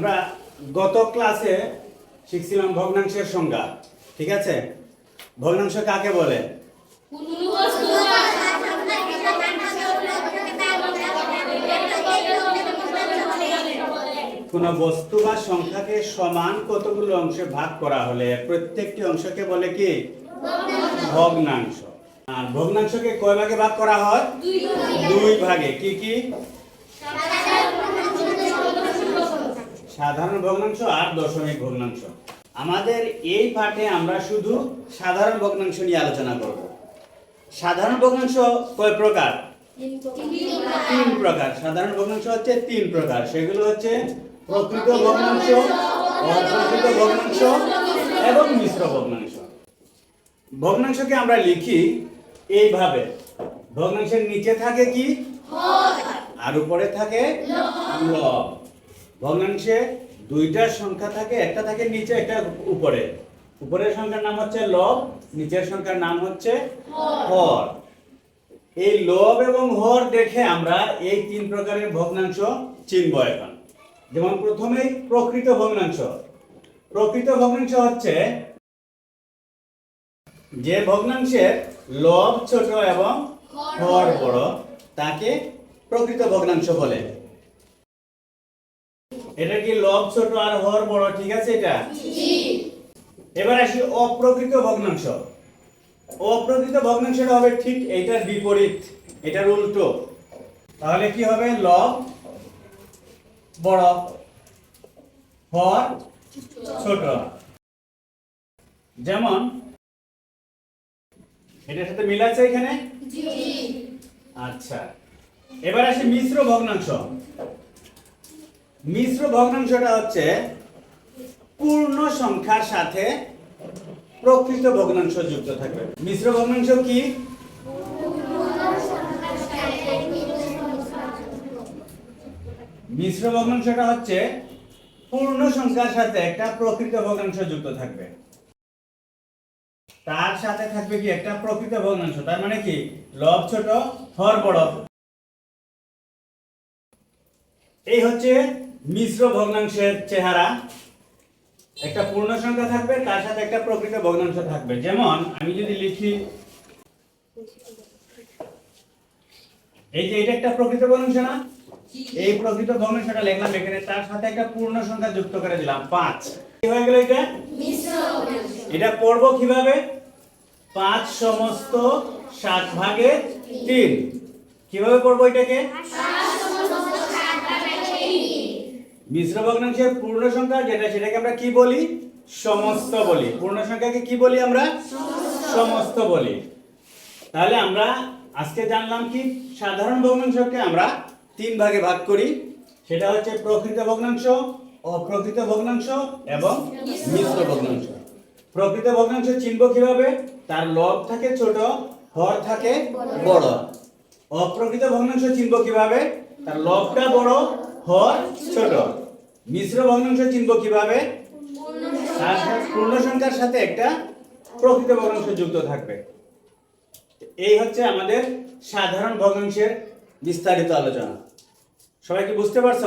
আমরা গত ক্লাসে শিখছিলাম ভগ্নাংশের সংজ্ঞা, ঠিক আছে? ভগ্নাংশ কাকে বলে? কোন বস্তু বা সংখ্যাকে সমান কতগুলো অংশে ভাগ করা হলে প্রত্যেকটি অংশকে বলে কি? ভগ্নাংশ। আর ভগ্নাংশকে কয় ভাগে ভাগ করা হয়? দুই ভাগে। কি কি? সাধারণ ভগ্নাংশ আর দশমিক ভগ্নাংশ। আমাদের এই পাঠে আমরা শুধু সাধারণ ভগ্নাংশ নিয়ে আলোচনা করব। সাধারণ ভগ্নাংশ কয় প্রকার? তিন প্রকার। সাধারণ ভগ্নাংশ হচ্ছে তিন প্রকার। সেগুলো হচ্ছে প্রকৃত ভগ্নাংশ অপ্রকৃত ভগ্নাংশ এবং মিশ্র ভগ্নাংশ। ভগ্নাংশকে আমরা লিখি এইভাবে। ভগ্নাংশের নিচে থাকে কি? আর উপরে থাকে লব। ভগ্নাংশে দুইটা সংখ্যা থাকে, একটা থাকে নিচে, একটা উপরে। উপরের সংখ্যার নাম হচ্ছে লব, নিচের সংখ্যার নাম হচ্ছে হর। এই লব এবং হর দেখে আমরা এই তিন প্রকারের ভগ্নাংশ চিনব এখন। যেমন প্রথমেই প্রকৃত ভগ্নাংশ। প্রকৃত ভগ্নাংশ হচ্ছে যে ভগ্নাংশের লব ছোট এবং হর বড়, তাকে প্রকৃত ভগ্নাংশ বলে। এটা কি লব ছোট আর হর বড় ঠিক আছে এটা? এবার আসি অপ্রকৃত ভগ্নাংশ। অপ্রকৃত ভগ্নাংশটা হবে ঠিক এইটার বিপরীত এটার উল্টো। তাহলে কি হবে? লব বড় হর ছোট। যেমন এটার সাথে মিল আছে এখানে? আচ্ছা। এবার আসি মিশ্র ভগ্নাংশ। মিশ্র ভগ্নাংশটা হচ্ছে পূর্ণ সংখ্যার সাথে প্রকৃত ভগ্নাংশ যুক্ত থাকবে। মিশ্র ভগ্নাংশ কি? মিশ্র ভগ্নাংশটা হচ্ছে পূর্ণ সংখ্যার সাথে একটা প্রকৃত ভগ্নাংশ যুক্ত থাকবে। তার সাথে থাকবে কি? একটা প্রকৃত ভগ্নাংশ। তার মানে কি? লব ছোট, হর বড়। এই হচ্ছে মিশ্র ভগ্নাংশের চেহারা একটা পূর্ণ সংখ্যা থাকবে তার সাথে একটা প্রকৃত ভগ্নাংশ থাকবে। যেমন আমি যদি লিখি এই যে এটা একটা প্রকৃত ভগ্নাংশ না? এই প্রকৃত ভগ্নাংশটা লিখলাম এখানে তার সাথে একটা পূর্ণ সংখ্যা যুক্ত করে দিলাম পাঁচ। কি হয়ে গেল এটা? এটা পড়ব কীভাবে? পাঁচ সমস্ত সাত ভাগে তিন। কীভাবে পড়ব এটাকে? মিশ্র ভগ্নাংশের পূর্ণ সংখ্যা যেটা, সেটাকে আমরা কি বলি? সমস্ত বলি। পূর্ণ সংখ্যাকে কি বলি আমরা? সমস্ত বলি। তাহলে আমরা আজকে জানলাম কি? সাধারণ ভগ্নাংশকে আমরা তিন ভাগে ভাগ করি। সেটা হচ্ছে প্রকৃত ভগ্নাংশ, অপ্রকৃত ভগ্নাংশ এবং মিশ্র ভগ্নাংশ। প্রকৃত ভগ্নাংশ চিনব কীভাবে? তার লব থাকে ছোট হর থাকে বড়। অপ্রকৃত ভগ্নাংশ চিনব কীভাবে? তার লবটা বড় হর ছোট। মিশ্র ভগ্নাংশ চিনব কীভাবে? পূর্ণ সংখ্যার সাথে একটা প্রকৃত ভগ্নাংশ যুক্ত থাকবে। এই হচ্ছে আমাদের সাধারণ ভগ্নাংশের বিস্তারিত আলোচনা। সবাই কি বুঝতে পারছ?